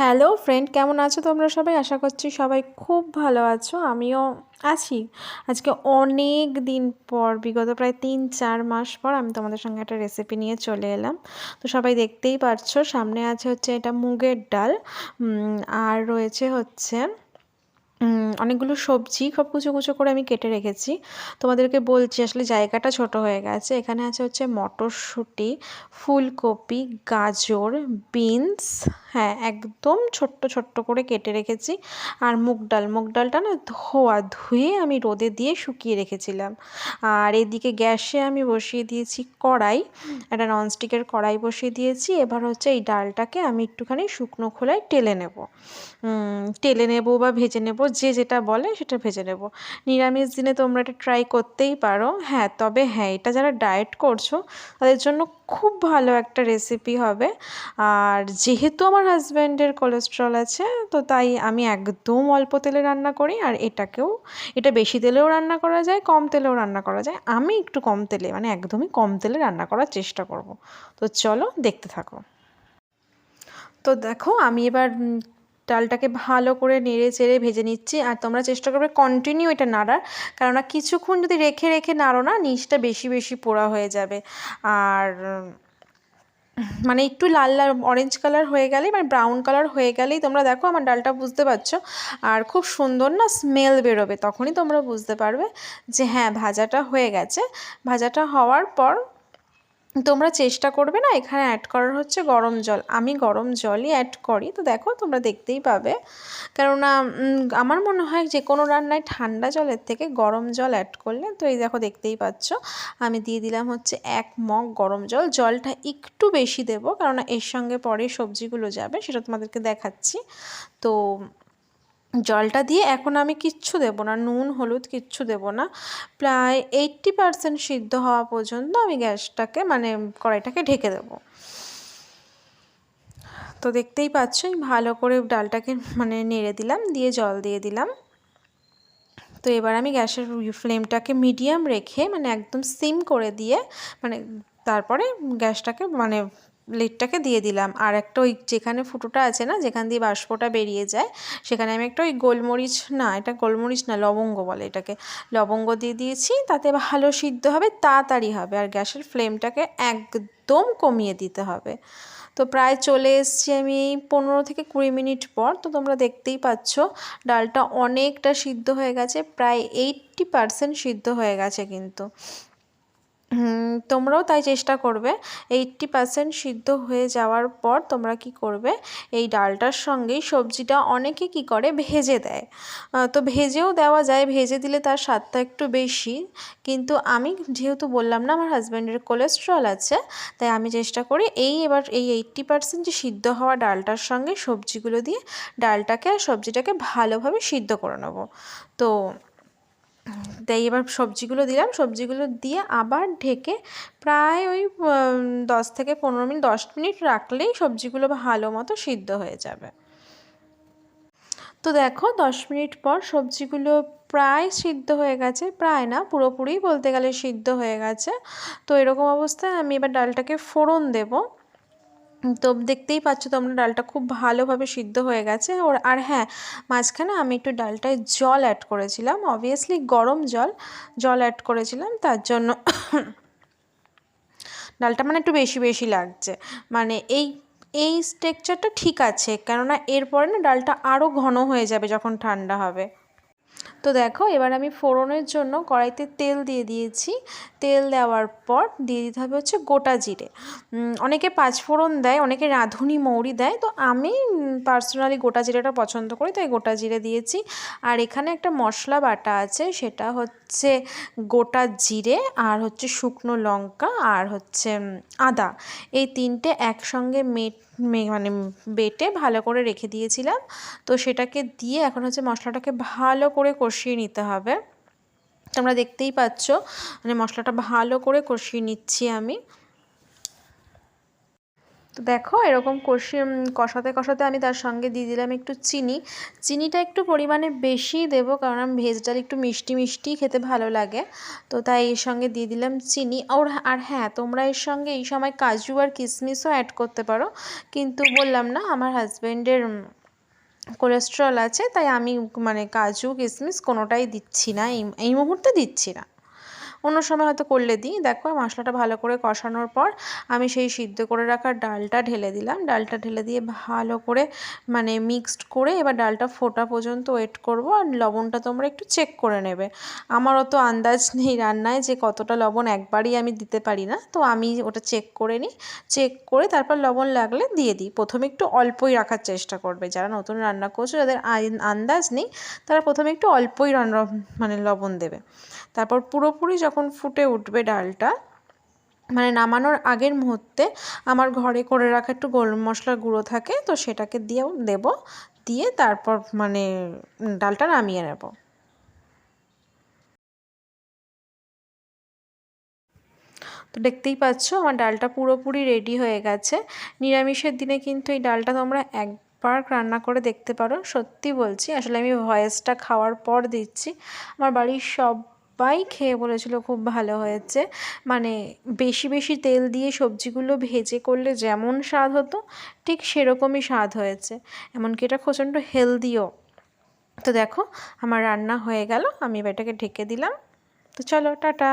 Hello friend কেমন আছো তোমরা সবাই? আশা করছি সবাই খুব ভালো আছো। আমিও আছি। আজকে অনেক দিন পর, বিগত প্রায় তিন, চার মাস পর আমি তোমাদের সঙ্গে একটা রেসিপি নিয়ে চলে এলাম। তো সবাই দেখতেই পারছ, সামনে আছে হচ্ছে এটা মুগের ডাল আর রয়েছে হচ্ছে অনেকগুলো সবজি। খুব কুচো কুচো করে আমি কেটে রেখেছি। তোমাদেরকে বলছি, আসলে জায়গাটা ছোট হয়ে গেছে। এখানে আছে হচ্ছে মটরশুঁটি, ফুলকপি, গাজর, বিনস হ্যাঁ একদম ছোট্ট ছোট্ট করে কেটে রেখেছি। আর মুগ ডাল, মুগ ডালটা না ধোয়া, ধুয়ে আমি রোদে দিয়ে শুকিয়ে রেখেছিলাম। আর এদিকে গ্যাসে আমি বসিয়ে দিয়েছি কড়াই। একটা ননস্টিকের কড়াই বসিয়ে দিয়েছি। এবার হচ্ছে এই ডালটাকে আমি একটুখানি শুকনো খোলায় টেলে নেব। টেলে নেব বা ভেজে নেব, যে যেটা বলে সেটা ভেজে নেব। নিরামিষ দিনে তোমরা এটা ট্রাই করতেই পারো। হ্যাঁ তবে হ্যাঁ এটা যারা ডায়েট করছ, তাদের জন্য খুব ভালো একটা রেসিপি হবে। আর যেহেতু আমার হাজব্যান্ডের কোলেস্ট্রল আছে, তো তাই আমি একদম অল্প তেলে রান্না করি, আর এটাকেও, এটা বেশি তেলেও রান্না করা যায়, কম তেলেও রান্না করা যায়। আমি একটু কম তেলে মানে একদমই কম তেলে রান্না করার চেষ্টা করব। তো চলো দেখতে থাকো। তো দেখো, আমি এবার ডালটাকে ভালো করে নেড়ে চেড়ে ভেজে নিচ্ছি। আর তোমরা চেষ্টা করবে কন্টিনিউ এটা নাড়ার। কেননা কিছুক্ষণ যদি রেখে রেখে নাড়ো না, নিচটা বেশি বেশি পোড়া হয়ে যাবে। আর মানে একটু লাল লাল অরেঞ্জ কালার হয়ে গেলেই মানে ব্রাউন কালার হয়ে গেলেই তোমরা দেখো, আমার ডালটা বুঝতে পারছ। আর খুব সুন্দর না স্মেল বেরোবে, তখনই তোমরা বুঝতে পারবে যে হ্যাঁ ভাজাটা হয়ে গেছে। ভাজাটা হওয়ার পর তোমরা চেষ্টা করবে না, এখানে অ্যাড করার হচ্ছে গরম জল। আমি গরম জলই অ্যাড করি। তো দেখো, তোমরা দেখতেই পাবে। কেননা আমার মনে হয় যে কোনো রান্নায় ঠান্ডা জলের থেকে গরম জল অ্যাড করলে, তো এই দেখো, দেখতেই পাচ্ছ, আমি দিয়ে দিলাম হচ্ছে এক মগ গরম জল। জলটা একটু বেশি দেবো, কেননা এর সঙ্গে পরে সবজিগুলো যাবে, সেটা তোমাদেরকে দেখাচ্ছি। তো জলটা দিয়ে এখন আমি কিচ্ছু দেবো না, নুন, হলুদ কিচ্ছু দেবো না। প্রায় এইট্টি পারসেন্ট সিদ্ধ হওয়া পর্যন্ত আমি গ্যাসটাকে মানে কড়াইটাকে ঢেকে দেবো। তো দেখতেই পাচ্ছ ভালো করে ডালটাকে মানে নেড়ে দিলাম, দিয়ে জল দিয়ে দিলাম। তো এবার আমি গ্যাসের ফ্লেমটাকে মিডিয়াম রেখে মানে একদম সিম করে দিয়ে মানে তারপরে গ্যাসটাকে মানে লিডটাকে দিয়ে দিলাম। আর একটা ওই যেখানে ফুটোটা আছে না, যেখান দিয়ে বাষ্পটা বেরিয়ে যায়, সেখানে আমি একটা ওই গোলমরিচ না, এটা গোলমরিচ না, লবঙ্গ বলে এটাকে। লবঙ্গ দিয়ে দিয়েছি, তাতে ভালো সিদ্ধ হবে, তাড়াতাড়ি হবে। আর গ্যাসের ফ্লেমটাকে একদম কমিয়ে দিতে হবে। তো প্রায় চলে এসছি আমি এই পনেরো থেকে কুড়ি মিনিট পর। তো তোমরা দেখতেই পাচ্ছ, ডালটা অনেকটা সিদ্ধ হয়ে গেছে, প্রায় এইট্টি পারসেন্ট সিদ্ধ হয়ে গেছে কিন্তু। তোমরাও তাই চেষ্টা করবে। এইট্টি পারসেন্ট সিদ্ধ হয়ে যাওয়ার পর তোমরা কি করবে? এই ডালটার সঙ্গেই সবজিটা অনেকে কি করে? ভেজে দেয়। তো ভেজেও দেওয়া যায়, ভেজে দিলে তার স্বাদটা একটু বেশি। কিন্তু আমি যেহেতু বললাম না, আমার হাজব্যান্ডের কোলেস্ট্রল আছে, তাই আমি চেষ্টা করি এই এবার এই এইট্টি পারসেন্ট যে সিদ্ধ হওয়া ডালটার সঙ্গে সবজিগুলো দিয়ে ডালটাকে আর সবজিটাকে ভালোভাবে সিদ্ধ করে নেব। তো তাই এবার সবজিগুলো দিলাম। সবজিগুলো দিয়ে আবার ঢেকে প্রায় ওই দশ থেকে পনেরো মিনিট, দশ মিনিট রাখলেই সবজিগুলো ভালো মতো সিদ্ধ হয়ে যাবে। তো দেখো, দশ মিনিট পর সবজিগুলো প্রায় সিদ্ধ হয়ে গেছে। প্রায় না, পুরোপুরি বলতে গেলে সিদ্ধ হয়ে গেছে। তো এরকম অবস্থায় আমি এবার ডালটাকে ফোড়ন দেবো। তো দেখতেই পাচ্ছ তোমরা ডালটা খুব ভালোভাবে সিদ্ধ হয়ে গেছে। ওর, আর হ্যাঁ মাঝখানে আমি একটু ডালটায় জল অ্যাড করেছিলাম। অবভিয়াসলি গরম জল জল অ্যাড করেছিলাম। তার জন্য ডালটা মানে একটু বেশি বেশি লাগছে। মানে এই এই স্ট্রেকচারটা ঠিক আছে। কেননা এরপরে না ডালটা আরও ঘন হয়ে যাবে যখন ঠান্ডা হবে। তো দেখো, এবার আমি ফোড়নের জন্য কড়াইতে তেল দিয়ে দিয়েছি। তেল দেওয়ার পর দিয়ে দিতে হবে হচ্ছে গোটা জিরে। অনেকে পাঁচ ফোড়ন দেয়, অনেকে রাঁধুনি মৌরি দেয়। তো আমি পার্সোনালি গোটা জিরেটা পছন্দ করি, তাই গোটা জিরে দিয়েছি। আর এখানে একটা মশলা বাটা আছে, সেটা হচ্ছে গোটা জিরে, আর হচ্ছে শুকনো লঙ্কা, আর হচ্ছে আদা। এই তিনটে একসঙ্গে মেট মানে বেটে ভালো করে রেখে দিয়েছিলাম। তো সেটাকে দিয়ে এখন হচ্ছে মশলাটাকে ভালো করে কষিয়ে নিতে হবে। তোমরা দেখতেই পাচ্ছ মানে মশলাটা ভালো করে কষিয়ে নিচ্ছি আমি। তো দেখো, এরকম কষি কষাতে কষাতে আমি তার সঙ্গে দিয়ে দিলাম একটু চিনি। চিনিটা একটু পরিমাণে বেশি দেবো, কারণ আমি ভেজ ডাল একটু মিষ্টি মিষ্টি খেতে ভালো লাগে। তো তাই এর সঙ্গে দিয়ে দিলাম চিনি। ওর, আর হ্যাঁ তোমরা এর সঙ্গে এই সময় কাজু আর কিশমিশও অ্যাড করতে পারো। কিন্তু বললাম না, আমার হাজব্যান্ডের কোলেস্ট্রল আছে, তাই আমি মানে কাজু কিশমিশ কোনোটাই দিচ্ছি না। এই এই মুহূর্তে দিচ্ছি না। অন্য সময় হয়তো করলে দিই। দেখো মশলাটা ভালো করে কষানোর পর আমি সেই সিদ্ধ করে রাখা ডালটা ঢেলে দিলাম। ডালটা ঢেলে দিয়ে ভালো করে মানে মিক্সড করে এবার ডালটা ফোটা পর্যন্ত ওয়েট করব আর লবণটা তোমরা একটু চেক করে নেবে। আমার অত আন্দাজ নেই রান্নায় যে কতটা লবণ একবারই আমি দিতে পারি না। তো আমি ওটা চেক করে নিই। চেক করে তারপর লবণ লাগলে দিয়ে দিই। প্রথমে একটু অল্পই রাখার চেষ্টা করবে। যারা নতুন রান্না করছ, যাদের আন্দাজ নেই, তারা প্রথমে একটু অল্পই রান্না মানে লবণ দেবে। তারপর পুরোপুরি যখন ফুটে উঠবে ডালটা মানে নামানোর আগের মুহূর্তে আমার ঘরে করে রাখা একটু গরম মশলার গুঁড়ো থাকে, তো সেটাকে দিয়েও দেব, দিয়ে তারপর মানে ডালটা নামিয়ে নেব। তো দেখতেই পাচ্ছ আমার ডালটা পুরোপুরি রেডি হয়ে গেছে। নিরামিষের দিনে কিন্তু এই ডালটা তোমরা এক রান্না করে দেখতে পারো, সত্যি বলছি। আসলে আমি ভয়েসটা খাওয়ার পর দিচ্ছি। আমার বাড়ির সব সবাই খেয়ে বলেছিল খুব ভালো হয়েছে। মানে বেশি বেশি তেল দিয়ে সবজিগুলো ভেজে করলে যেমন স্বাদ হতো, ঠিক সেরকমই স্বাদ হয়েছে। এমনকি এটা প্রচণ্ড হেলদিও। তো দেখো, আমার রান্না হয়ে গেল, আমি এটাকে ঢেকে দিলাম। তো চলো, টাটা!